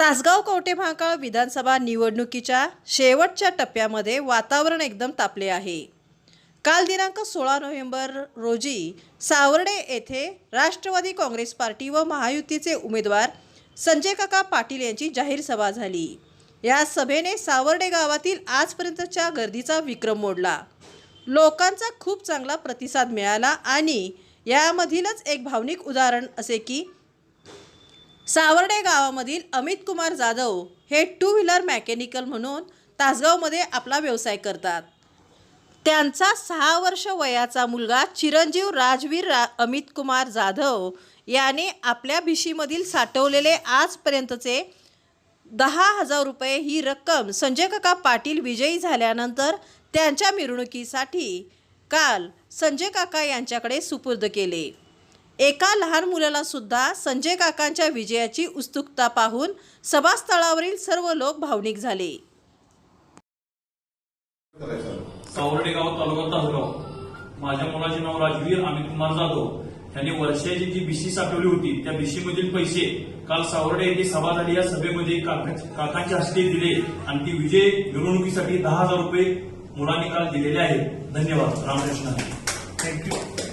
तासगाव कवटे महाकाळ विधानसभा निवडणुकीच्या शेवटच्या टप्प्यामध्ये वातावरण एकदम तापले आहे. काल दिनांक सोळा नोव्हेंबर रोजी सावर्डे येथे राष्ट्रवादी काँग्रेस पार्टी व महायुतीचे उमेदवार संजय काका पाटील यांची जाहीर सभा झाली. या सभेने सावर्डे गावातील आजपर्यंतच्या गर्दीचा विक्रम मोडला. लोकांचा खूप चांगला प्रतिसाद मिळाला आणि यामधीलच एक भावनिक उदाहरण असे की सावर्डे गावामधील अमित कुमार जाधव हे टू व्हीलर मॅकॅनिकल म्हणून तासगावमध्ये आपला व्यवसाय करतात. त्यांचा सहा वर्ष वयाचा मुलगा चिरंजीव राजवीर रा अमित कुमार जाधव याने आपल्या भिशीमधील साठवलेले आजपर्यंतचे दहा हजार रुपये ही रक्कम संजय काका पाटील विजयी झाल्यानंतर त्यांच्या मिरवणुकीसाठी काल संजय काका यांच्याकडे सुपूर्द केले. एका लहान मुलाला सुद्धा संजय काकांच्या विजयाची उत्सुकता पाहून सभास्थळावरील सर्व लोक भावनिक झाले. सावर्डे गाव तालुका तासगाव माझ्या मुलाचे नाव राजवीर अमित कुमार जाधव. त्यांनी वर्षाची जी बिशी साठवली होती त्या बिशी मधील पैसे काल सावर्डे येथे सभा झाली या सभेमध्ये काका- काकांच्या हस्ते दिले आणि ती विजय मिरवणुकीसाठी दहा हजार रुपये मुलांनी काल दिलेले आहेत. धन्यवाद. रामकृष्ण. थँक्यू